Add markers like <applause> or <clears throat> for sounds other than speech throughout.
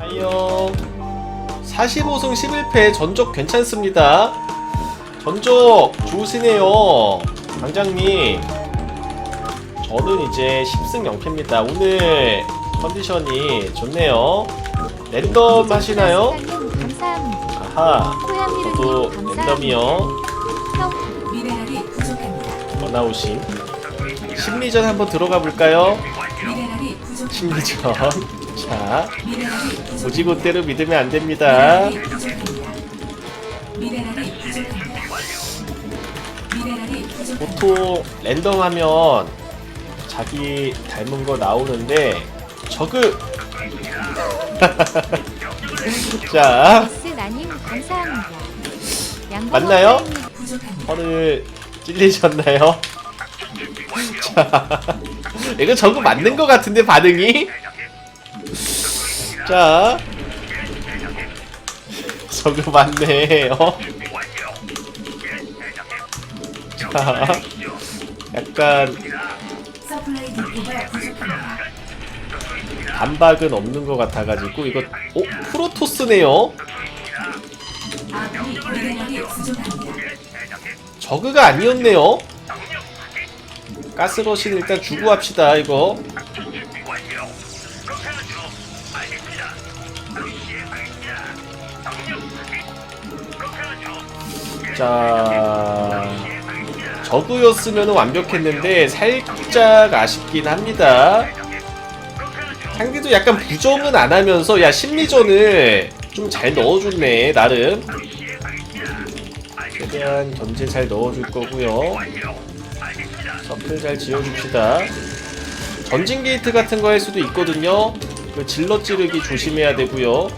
하이요. 45승 11패 전적 괜찮습니다. 전적 좋으시네요 당장님. 저는 이제 10승 0패입니다. 오늘 컨디션이 좋네요. 랜덤 하시나요? 아하 저도. 랜덤이요. 원아웃임 심리전 한번 들어가 볼까요? 심리전 자. 오지고대로 믿으면 안 됩니다. 보통 랜덤 하면 자기 닮은 거 나오는데 저그 <laughs> 자 맞나요? 허를 찔리셨나요? <laughs> 자 이거 저거 맞는 거 같은데 반응이 자 <laughs> 저거 맞네 어? 자 약간. 반박은 없는 것 같아가지고 이거 오 프로토스네요 미네랄이 부족합니다. 저그가 아니었네요 가스러시는 일단 주고 합시다 이거 자 저그였으면 완벽했는데 살짝 아쉽긴 합니다. 상대도 약간 부정은 안 하면서 야 심리전을 좀 잘 넣어줬네 나름. 최대한 견제 잘 넣어줄 거고요. 서플 잘 지어줍시다. 전진 게이트 같은 거 할 수도 있거든요. 그 질러 찌르기 조심해야 되고요.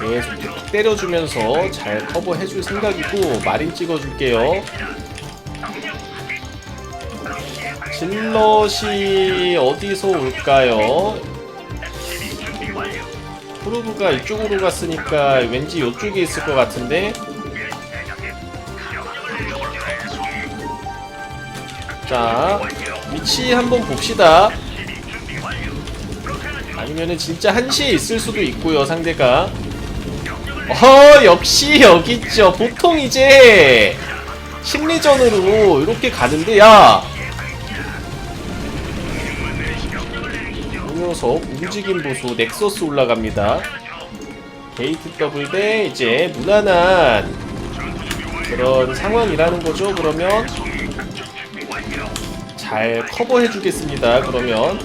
계속 때려주면서 잘 커버해줄 생각이고 마린 찍어줄게요. 질럿이 어디서 올까요? 프로브가 이쪽으로 갔으니까 왠지 이쪽에 있을 것 같은데? 자 위치 한번 봅시다. 아니면은 진짜 한시에 있을 수도 있고요 상대가 어 역시 여기 있죠. 보통 이제 심리전으로 이렇게 가는데 야! 이 녀석 움직임 보소. 넥서스 올라갑니다. 게이트 더블 대 이제 무난한 그런 상황이라는 거죠. 그러면 잘 커버해 주겠습니다. 그러면.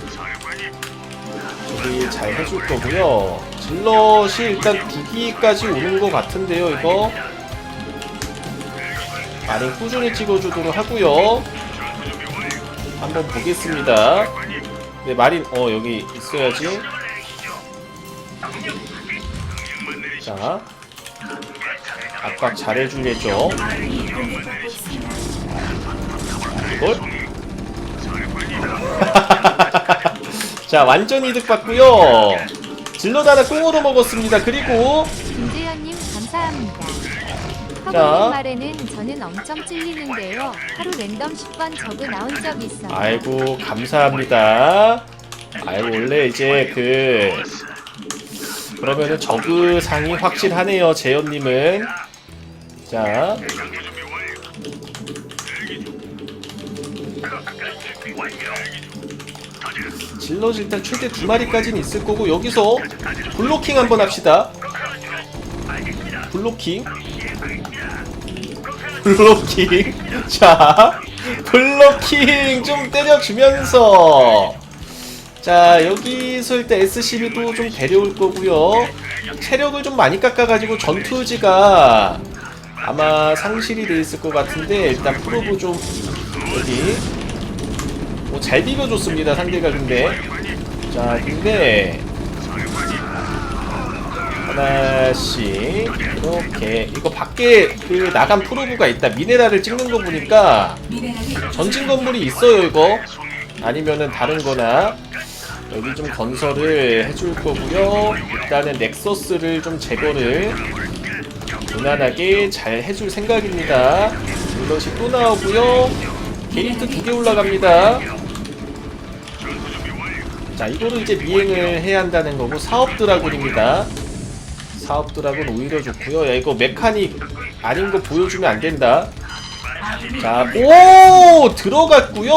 저기 잘 해줄 거고요 질럿이 일단 두 기까지 오는 것 같은데요 이거. 마린 꾸준히 찍어주도록 하고요. 한번 보겠습니다. 네 마린 어 여기 있어야지. 자 압박 잘해주겠죠? 이걸 <laughs> 자 완전 이득 받고요 하나 꽁으로 먹었습니다 그리고 김재현님 감사합니다. 자. 허브님 말에는 저는 엄청 찔리는데요. 하루 랜덤 10번 저그 나온 적 있어요. 아이고 감사합니다 아이고 원래 이제 그 그러면은 저그 상이 확실하네요 재현님은 자 질럿 일단 최대 두 마리까지는 있을 거고 여기서 블로킹 한번 합시다. 블로킹? <laughs> 블로킹? <laughs> 자 블로킹 좀 때려주면서. 자 여기서 일단 SCB도 좀 데려올 거고요. 체력을 좀 많이 깎아가지고 전투지가 아마 상실이 돼 있을 것 같은데 일단 프로브 좀 여기 뭐잘 비벼줬습니다 상대가 근데. 자 근데 하나씩 이렇게 이거 밖에 그 나간 프로브가 있다. 미네랄을 찍는 거 보니까 전진 건물이 있어요 이거. 아니면은 다른 거나. 여기 좀 건설을 해줄 거고요. 일단은 넥서스를 좀 제거를 무난하게 잘 해줄 생각입니다. 이것이 또 나오고요. 게이트 두 개 올라갑니다 자 이거를 이제 미행을 해야 한다는 거고 사업 드라군입니다. 사업 드라군 오히려 좋고요. 야 이거 메카닉 아닌 거 보여주면 안 된다. 자오! 들어갔고요.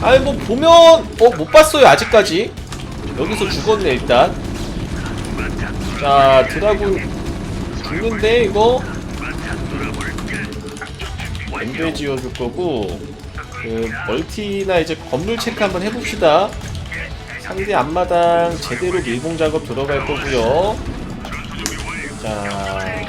아이 뭐 보면 어 못 봤어요 아직까지. 여기서 죽었네 일단. 자 드라군 죽는데 이거 엠베 지어줄 거고 그 멀티나 이제 건물 체크 한번 해봅시다. 상대 앞마당 제대로 밀봉 작업 들어갈 거고요. 자.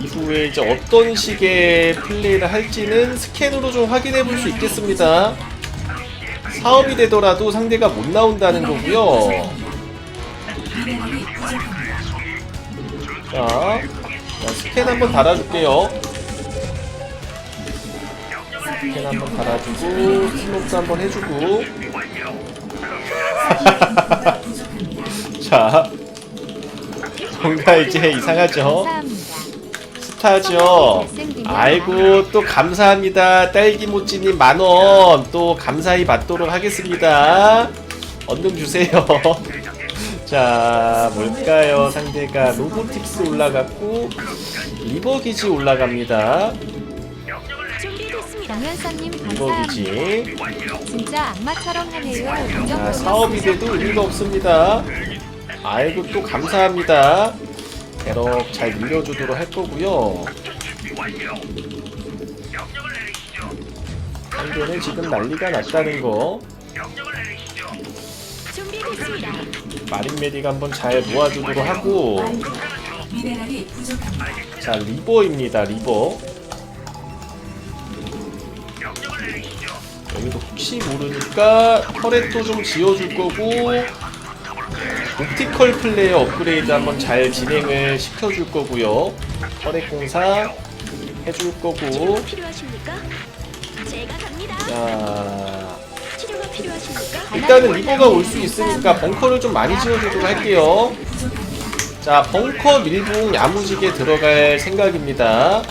이후에 이제 어떤 식의 플레이를 할지는 스캔으로 좀 확인해 볼 수 있겠습니다. 사업이 되더라도 상대가 못 나온다는 거고요. 자, 자, 스캔 한번 달아줄게요. 스캔 한번 달아주고, 스모크 한번 해주고. <laughs> 자, 뭔가 이제 이상하죠? 스타죠? 아이고, 또 감사합니다. 딸기모찌님 만원. 또 감사히 받도록 하겠습니다. 얼른 주세요. <laughs> 자, 뭘까요? 상대가 로보틱스 올라갔고, 리버기지 올라갑니다. 정현선님 리버기지. 진짜 악마처럼 하네요. 자, 사업이 돼도 의미가 없습니다. 아이고, 또 감사합니다. 대럭 잘 늘려주도록 할 거고요. 상대는 지금 난리가 났다는 거. 준비됐습니다. 마린 메디가 한번 잘 모아주도록 하고. 미네랄이 부족합니다. 자, 리버입니다, 리버. 여기도 혹시 모르니까 터렛도 좀 지어줄 거고 옵티컬 플레이어 업그레이드 한번 잘 진행을 시켜줄 거고요. 터렛 공사 해줄 거고 필요하십니까? 제가 갑니다. 자 일단은 리버가 올 수 있으니까 벙커를 좀 많이 지어주도록 할게요. 자 벙커 밀봉 야무지게 들어갈 생각입니다.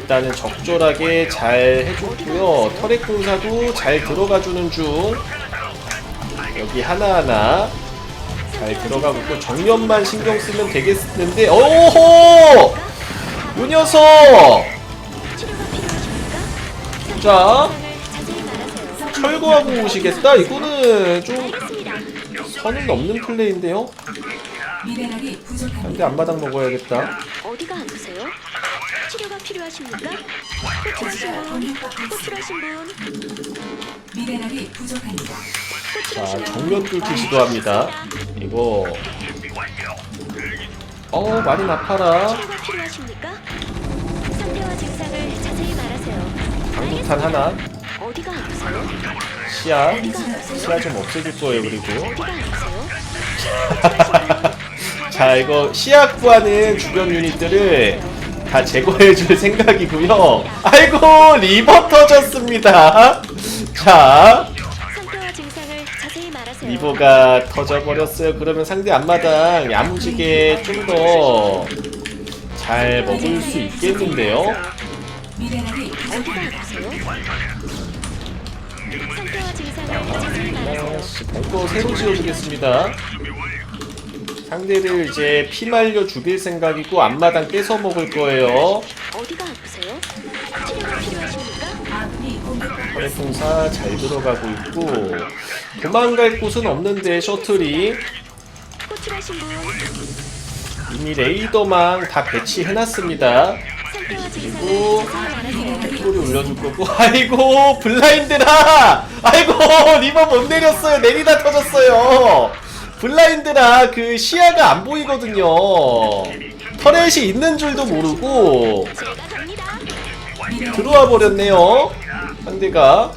일단은 적절하게 잘 해줬고요. 터렛 공사도 잘 들어가주는 중. 여기 하나하나 잘 들어가고 있고 정면만 신경 쓰면 되겠는데 오호! 요 녀석! 자. 철거하고 오시겠다? 이거는 좀. 선을 넘는 플레이인데요? 미네랄이 부족합니다. 상대 앞마당 먹어야겠다. 어디가 아프세요? 치료가 필요하십니까? 호출하신 분. 호출하신 분, 미네랄이 부족합니다. 자 호출하신 분. 정면 뚫기 시도합니다. 이거 어 많이 나파라. 치료가 필요하십니까? 상태와 증상을 자세히 말하세요. 방구탄 하나. 시야? 시야 좀 없애줄 거예요 그리고. <laughs> 자 이거 시야 구하는 주변 유닛들을 다 제거해줄 생각이고요 아이고 리버 터졌습니다 자. 리버가 터져버렸어요 그러면 상대 앞마당 야무지게 좀 더 잘 먹을 수 있겠는데요 벙커 새로 지어주겠습니다 상대를 이제 피 말려 죽일 생각이고 앞마당 뺏어 먹을 거예요 어디가 아프세요? 치료가 필요하십니까? 활풍사 잘 들어가고 있고 도망갈 곳은 없는데 셔틀이 호출하신 분 이미 레이더망 다 배치해놨습니다 상태와 그리고 증상을. 소리 올려줄 거고 <laughs> 아이고 블라인드라 아이고 리버 못 내렸어요 내리다 터졌어요 블라인드라 그 시야가 안 보이거든요 터렛이 있는 줄도 모르고. 들어와 버렸네요 상대가?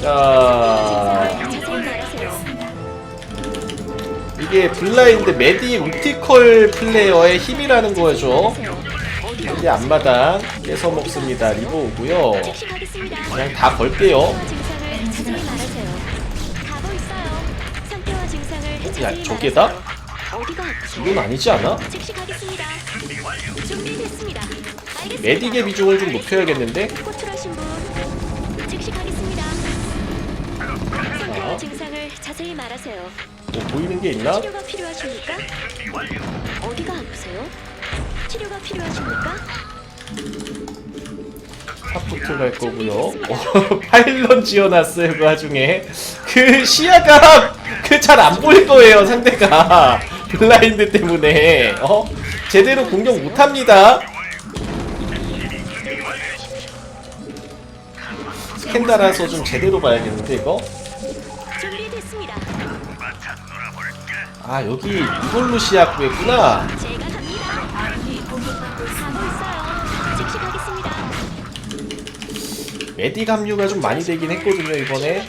자. 이게 블라인드 메디 옵티컬 플레이어의 힘이라는 거죠. 이제 앞마당 뺏어 먹습니다. 리버 오고요. 즉시 가겠습니다. 그냥 다 걸게요. 자세히 저게다? 이건 아니지 않아? 메딕의 비중을 좀 높여야겠는데? 증상을 자세히 말하세요. 뭐 보이는 게 있나? 치료가 필요하십니까? 어디가 아프세요? 치료가 필요하십니까? 사프트 갈 거고요. 어, <laughs> 파일런 지어놨어요 그 와중에. 그 시야가 그 잘 안 보일 거예요 상대가 <laughs> 블라인드 때문에. 어 제대로 공격 못 합니다. 스캔 달아서 좀 제대로 봐야겠는데 이거? 준비됐습니다. 아 여기 이걸로 시야 구했구나. 메딕 합류가 좀 많이 되긴 했거든요 이번에.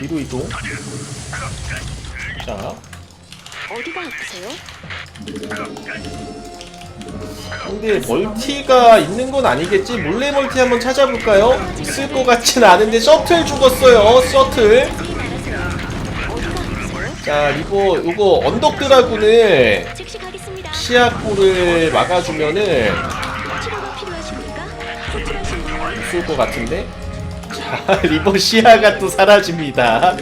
뒤로 이동. 자, 어디가 아프세요? 근데 멀티가 있는 건 아니겠지? 몰래 멀티 한번 찾아볼까요? 있을 것 같진 않은데 셔틀 죽었어요. 셔틀. 자, 이거 요거 언덕 드라군을. 시야골을 막아주면은 좋을 것 같은데. 자, <laughs> 리버 시야가 또 사라집니다.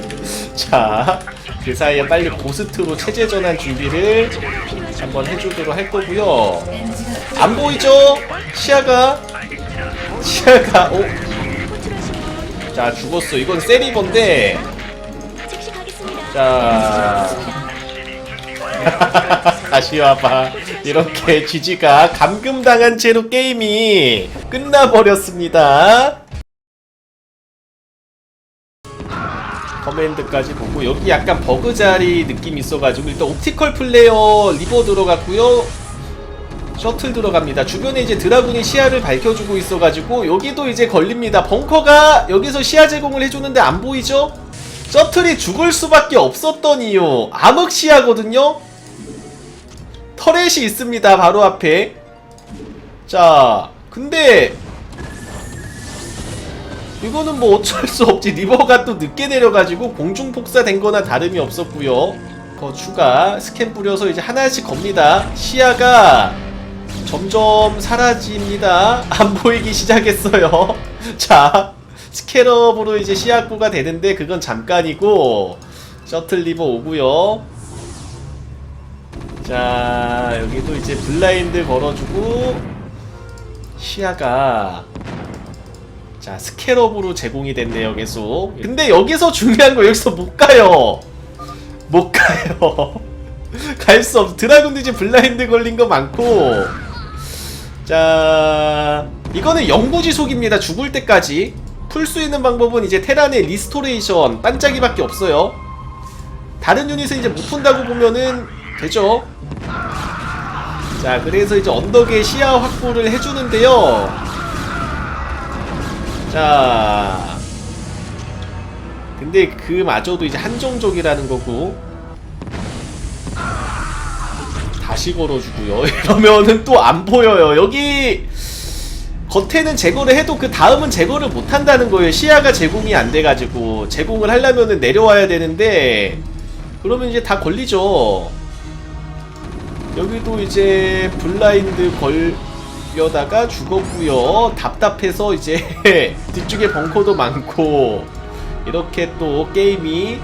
자, 그 사이에 빨리 고스트로 체제 전환 준비를 한번 해주도록 할 거고요. 안 보이죠? 시야가 시야가 오, 분자 죽었어. 이건 세리버인데. 자 <laughs> 다시 와봐. 이렇게 GG가 감금당한 채로 게임이 끝나버렸습니다. 커맨드까지 보고 여기 약간 버그 자리 느낌 있어가지고 일단 옵티컬 플레이어 리버 들어갔고요. 셔틀 들어갑니다. 주변에 이제 드라군이 시야를 밝혀주고 있어가지고 여기도 이제 걸립니다. 벙커가 여기서 시야 제공을 해주는데 안 보이죠? 셔틀이 죽을 수밖에 없었던 이유 암흑 시야거든요. 터렛이 있습니다. 바로 앞에. 자, 근데 이거는 뭐 어쩔 수 없지. 리버가 또 늦게 내려가지고 공중 폭사된 거나 다름이 없었고요. 더 추가 스캔 뿌려서 이제 하나씩 겁니다. 시야가 점점 사라집니다. <laughs> 안 보이기 시작했어요. <laughs> 자, 스캐럽으로 이제 시야 확보가 되는데 그건 잠깐이고 셔틀 리버 오고요. 자, 여기도 이제 블라인드 걸어주고 시야가 자, 스캐럽으로 제공이 됐네요, 계속. 근데 여기서 중요한 거 여기서 못 가요. 못 가요. <laughs> 갈 수 없어. 드라군도 이제 블라인드 걸린 거 많고. 자, 이거는 영구지속입니다. 죽을 때까지. 풀 수 있는 방법은 이제 테란의 리스토레이션, 반짝이밖에 없어요. 다른 유닛은 이제 못 푼다고 보면은 되죠. 자, 그래서 이제 언덕에 시야 확보를 해주는데요. 자. 근데 그마저도 이제 한정적이라는 거고. 다시 걸어주고요. <laughs> 이러면은 또 안 보여요. 여기 겉에는 제거를 해도 그 다음은 제거를 못 한다는 거예요. 시야가 제공이 안 돼가지고 제공을 하려면은 내려와야 되는데 그러면 이제 다 걸리죠. 여기도 이제 블라인드 걸려다가 죽었고요. 답답해서 이제 <laughs> 뒤쪽에 벙커도 많고 이렇게 또 게임이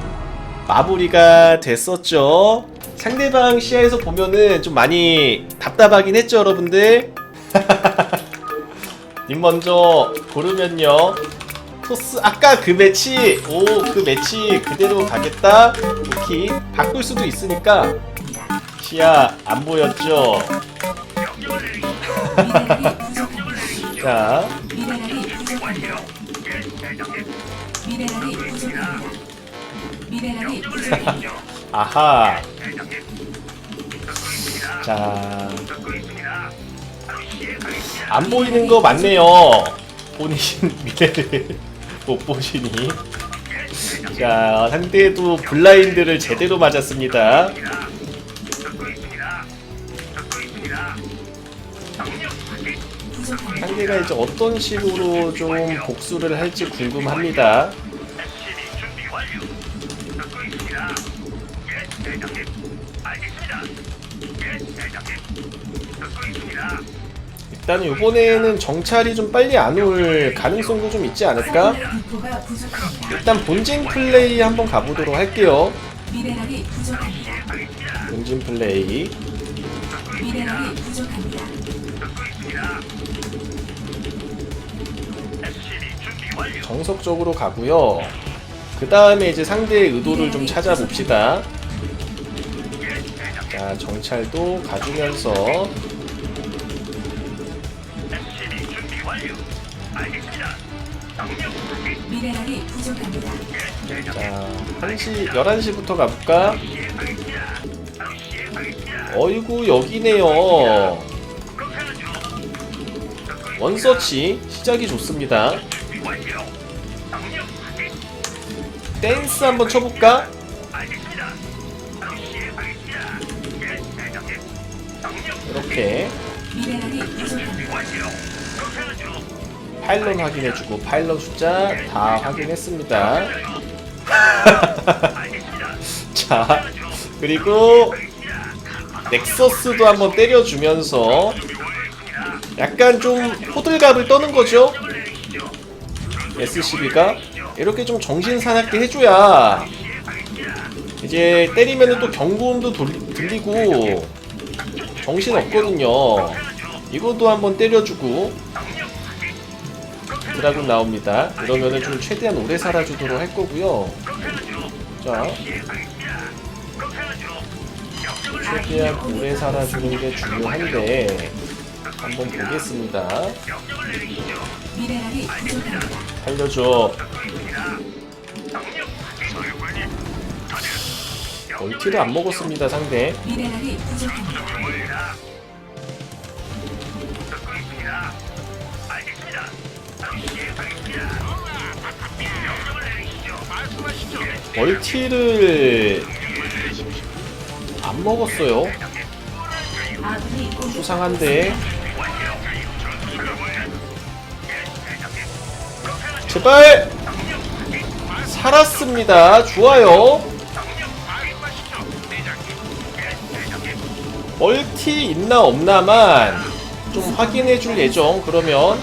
마무리가 됐었죠. 상대방 시야에서 보면은 좀 많이 답답하긴 했죠, 여러분들. <laughs> 님 먼저 고르면요. 토스 아까 그 매치 오 그 매치 그대로 가겠다. 오케이 바꿀 수도 있으니까 시야 안 보였죠. <laughs> 자. <laughs> 아하. 자. 안 보이는 거 맞네요. 본인 <laughs> 미래를 못 보시니. 자, 상대도 블라인드를 제대로 맞았습니다. 상대가 이제 어떤 식으로 좀 복수를 할지 궁금합니다. 일단은 이번에는 정찰이 좀 빨리 안 올 가능성도 좀 있지 않을까? 일단 본진 플레이 한번 가보도록 할게요. 본진 플레이. 정석적으로 가고요. 그 다음에 이제 상대의 의도를 좀 찾아봅시다. 자, 정찰도 가주면서 미네랄이 부족합니다. 자, 1시, 11시부터 가볼까? 어이구, 여기네요. 원서치, 시작이 좋습니다. 댄스 한번 쳐볼까? 이렇게. 미네랄이 부족합니다. 파일럿 확인해주고 파일럿 숫자 다 확인했습니다. <laughs> 자 그리고 넥서스도 한번 때려주면서 약간 좀 호들갑을 떠는 거죠. SCB가 이렇게 좀 정신 사납게 해줘야 이제 때리면은 또 경고음도 돌리- 들리고 정신 없거든요. 이것도 한번 때려주고 드라군 나옵니다. 이러면은 좀 최대한 오래 살아주도록 할 거고요. 자, 최대한 오래 살아주는 게 중요한데 한번 보겠습니다. 미네랄이 부족합니다. 살려줘. 멀티를 안 먹었습니다 상대. 미네랄이 부족합니다. 멀티를 안 먹었어요. 수상한데. 제발 살았습니다. 좋아요. 멀티 있나 없나만 좀 확인해 줄 예정. 그러면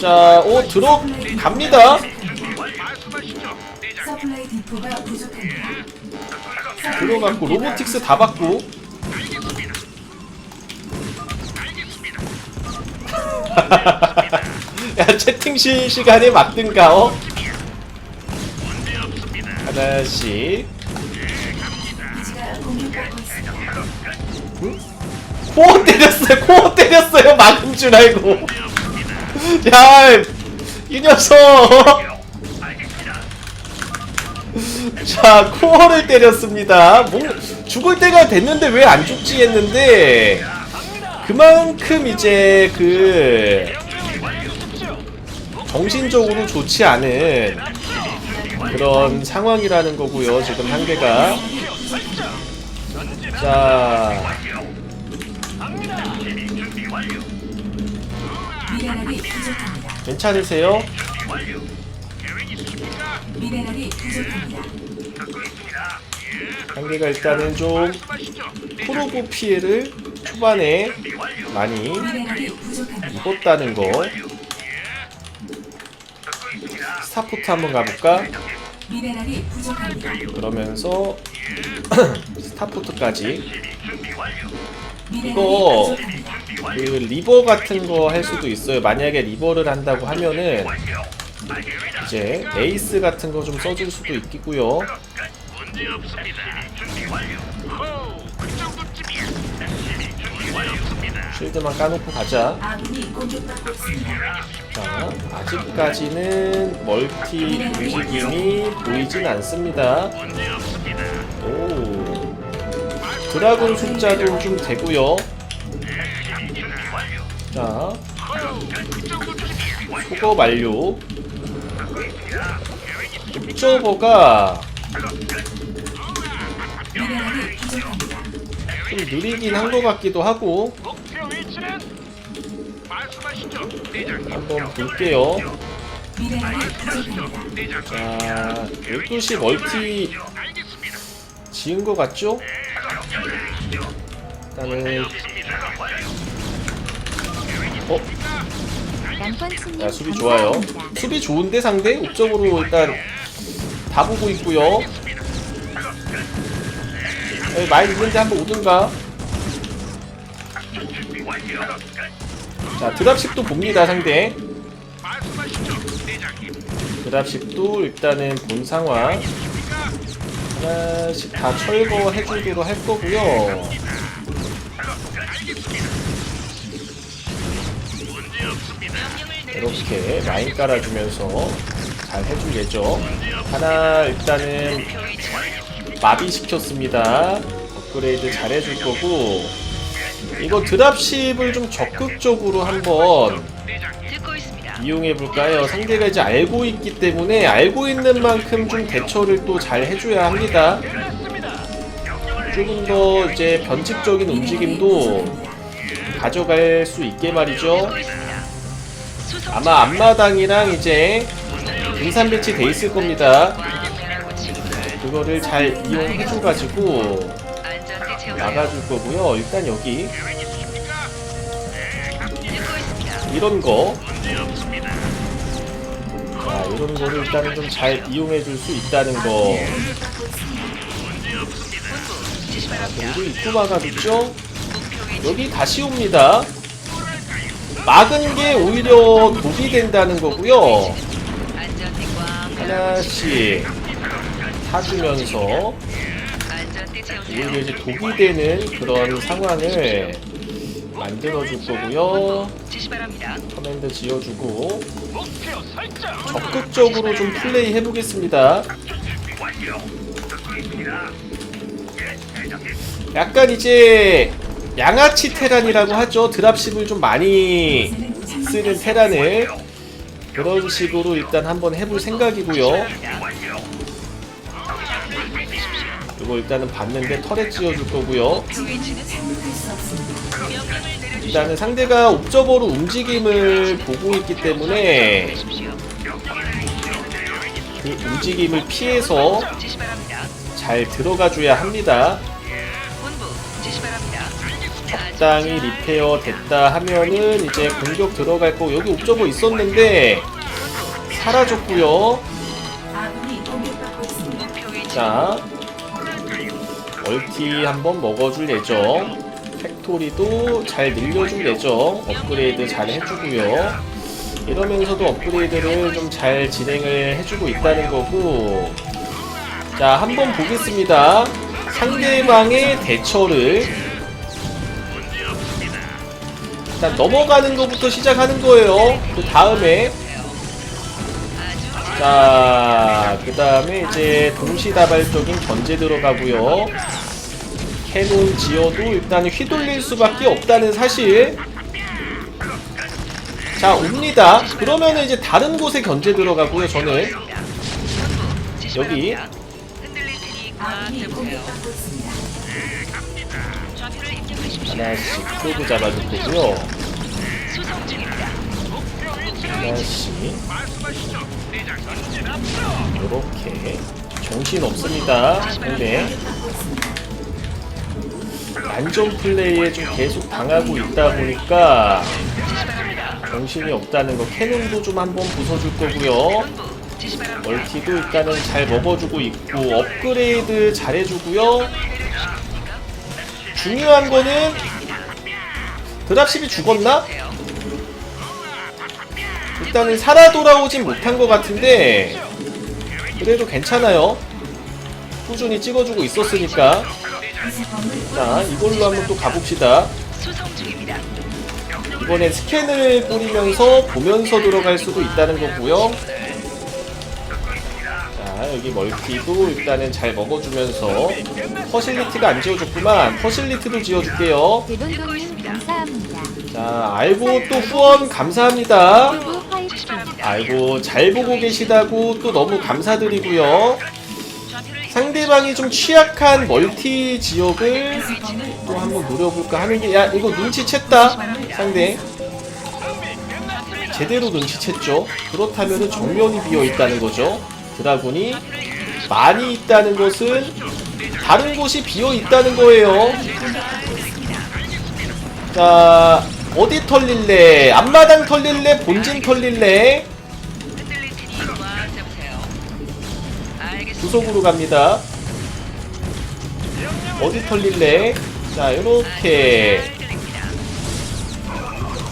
자, 오 들어갑니다. 들어갔고 로보틱스 다 받고 야 <laughs> 채팅 시 시간에 맞든가 어 하나씩. 코어 때렸어요 코어 때렸어요 막은 줄 알고. 야이 녀석. 자 코어를 때렸습니다. 뭐 죽을 때가 됐는데 왜 안 죽지 했는데 그만큼 이제 그 정신적으로 좋지 않은 그런 상황이라는 거고요 지금 한계가 자 미네랄이 부족합니다. 괜찮으세요? 미네랄이 부족합니다. 한계가 일단은 좀 프로브 피해를 초반에 많이 미네랄이 부족합니다. 입었다는 거 스타포트 한번 가볼까? 미네랄이 부족합니다. 그러면서 <clears throat> 스타포트까지 미네랄이 이거 부족합니다. 그 리버 같은 거 할 수도 있어요 만약에 리버를 한다고 하면은 이제 에이스 같은 거 좀 써줄 수도 있겠고요 쉴드만 까놓고 가자. 자, 아직까지는 멀티 움직임이 보이진 않습니다. 오. 드라군 숫자도 좀 되고요. 자. 소거 완료. 옵저버가. 좀 느리긴 한 것 같기도 하고 한번 볼게요. 자, 12시 멀티. 지은 것 같죠? 일단은 어? 야 수비 좋아요. 수비 좋은데 상대? 옵적으로 일단 다 보고 있고요 많이 있는데 한번 오든가 자 드랍십도 봅니다 상대. 드랍십도 일단은 본 상황. 하나씩 다 철거해주기로 할 거고요. 이렇게 라인 깔아주면서 잘 예정. 하나 일단은 마비시켰습니다. 업그레이드 잘 해줄 거고 이거 드랍십을 좀 적극적으로 한번 대장님. 이용해 볼까요? 상대가 이제 알고 있기 때문에 알고 있는 만큼 좀 대처를 또 잘 해줘야 합니다. 조금 더 이제 변칙적인 움직임도 가져갈 수 있게 말이죠. 아마 앞마당이랑 이제 등산 배치 돼 있을 겁니다. 그거를 잘 이용해줘가지고 막아줄 거고요. 일단 여기 이런 거. 자, 이런 거를 일단은 좀 잘 이용해 줄 수 있다는 거. 자, 그리고 입구 막아줬죠? 여기 다시 옵니다. 막은 게 오히려 독이 된다는 거고요. 하나씩 타주면서 오히려 이제 독이 되는 그런 상황을 만들어줄 거고요. 커맨드 지어주고. 적극적으로 좀 플레이 해보겠습니다. 약간 이제 양아치 테란이라고 하죠. 드랍십을 좀 많이 쓰는 테란을 그런 식으로 일단 한번 해볼 생각이고요. 이거 일단은 봤는데 털에 찌어줄 거고요. 일단은 상대가 옵저버로 움직임을 보고 있기 때문에 그 움직임을 피해서 잘 들어가줘야 합니다. 적당히 리페어 됐다 하면은 이제 공격 들어갈 거고 여기 옵저버 있었는데 사라졌고요. 자 멀티 한번 먹어줄 예정. 팩토리도 잘 늘려줄 예정. 업그레이드 잘 해주고요. 이러면서도 업그레이드를 좀 잘 진행을 해주고 있다는 거고. 자 한번 보겠습니다. 상대방의 대처를. 일단 넘어가는 것부터 시작하는 거예요. 그 다음에 자, 그 다음에 이제 동시다발적인 견제 들어가고요. 캐논 지어도 일단 휘둘릴 수밖에 없다는 사실. 자, 옵니다. 그러면은 이제 다른 곳에 견제 들어가고요, 저는. 여기. 하나씩 프로브 잡아줄 거고요. 대장님. 요렇게. 정신 없습니다. 근데. 안전 플레이에 좀 계속 당하고 있다 보니까 정신이 없다는 거 캐논도 좀 한번 부숴줄 거고요 멀티도 일단은 잘 먹어주고 있고 업그레이드 잘해주고요 중요한 거는 드랍십이 죽었나? 일단은 살아 돌아오진 못한 것 같은데 그래도 괜찮아요. 꾸준히 찍어주고 있었으니까. 자 이걸로 한번 또 가봅시다. 이번엔 스캔을 뿌리면서 보면서 들어갈 수도 있다는 거고요. 자 여기 멀티도 일단은 잘 먹어주면서. 퍼실리티가 안 지어줬구만. 퍼실리티도 지어줄게요. 감사합니다. 자 알고 또 후원 감사합니다. 아이고 잘 보고 계시다고 또 너무 감사드리고요. 상대방이 좀 취약한 멀티 지역을 또 한번 노려볼까 하는 게 야 이거 눈치챘다 상대. 제대로 눈치챘죠. 그렇다면 정면이 비어 있다는 거죠. 드라군이 많이 있다는 것은 다른 곳이 비어 있다는 거예요. 자, 어디 털릴래? 앞마당 털릴래? 본진 털릴래? 구속으로 갑니다. 어디 털릴래? 자, 들립니다.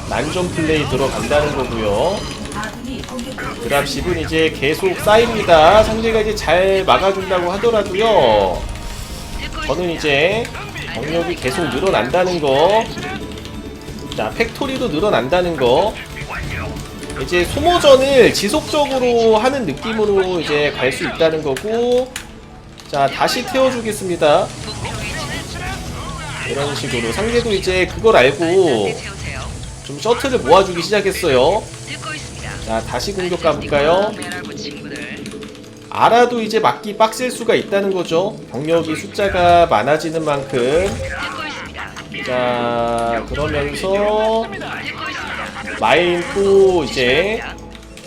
난전 플레이 들어간다는 거고요. 드랍십은 이제 계속 쌓입니다. 상대가 이제 잘 막아준다고 하더라도요. 저는. 이제 병력이 계속 늘어난다는 거. 자, 팩토리도 늘어난다는 거. 이제 소모전을 지속적으로 하는 느낌으로 이제 갈 수 있다는 거고. 자, 다시 태워주겠습니다. 이런 식으로. 상대도 이제 그걸 알고. 좀 셔틀을 모아주기 시작했어요. 자, 다시 공격 가볼까요? 알아도 이제 막기 빡셀 수가 있다는 거죠. 병력이 숫자가 많아지는 만큼. 자, 그러면서 듣고 있습니다. 마인 또 이제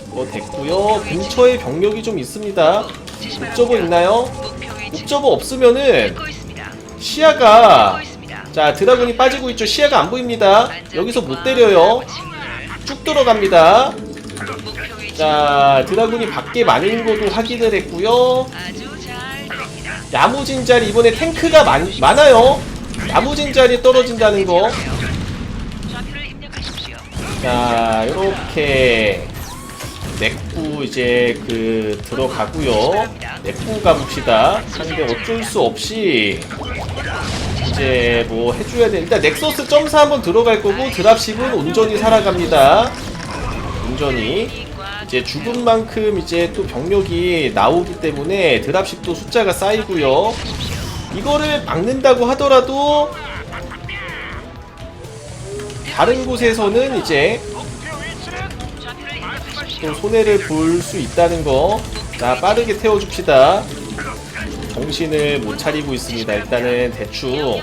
뭐 됐고요. 근처에 병력이 좀 있습니다. 옵저버 있나요? 옵저버 없으면은. 시야가. 자 드라군이 빠지고 있죠. 시야가 안 보입니다. 여기서 못 때려요. 쭉 들어갑니다. 자 드라군이 밖에 많은 것도 확인을 했고요. 야무진 자리 이번에 탱크가 많, 많아요. 야무진 자리에 떨어진다는 거. 자, 요렇게 넥부 이제 그 들어가고요. 넥부 가봅시다. 상대 어쩔 수 없이 이제 뭐 해줘야 돼. 일단 넥서스 점사 한번 들어갈 거고 드랍십은 온전히 살아갑니다. 온전히 이제 죽은 만큼 이제 또 병력이 나오기 때문에 드랍십도 숫자가 쌓이고요. 이거를 막는다고 하더라도 다른 곳에서는 이제. 또 손해를 볼 수 있다는 거. 자, 빠르게 태워줍시다. 정신을 못 차리고 있습니다. 일단은 대충?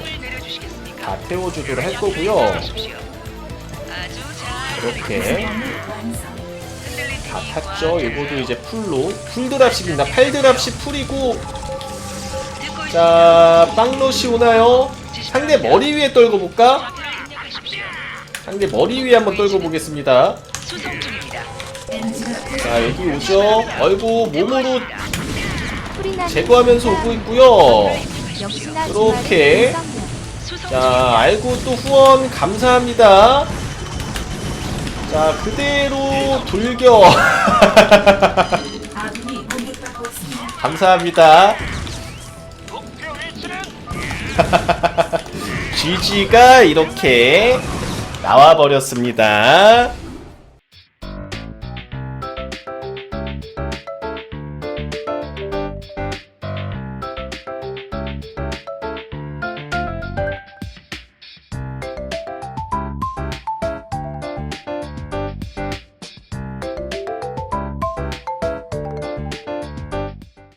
다 태워주도록 할 거고요. 이렇게 다 탔죠. 꽉 이거도. 이제 풀로. 풀드랍식입니다. 8드랍식 풀이고. 자, 빵러시 오나요? 상대 머리 위에? 좌표를 입력하십시오. 상대 머리 위에 한번. 수송 중입니다. 자, 여기 오죠. 아이고, 몸으로 제거하면서 오고 있고요. 이렇게. 자, 알고 또 후원 감사합니다. 자, 그대로 있습니다. <laughs> 감사합니다. <laughs> GG가 이렇게 나와 버렸습니다.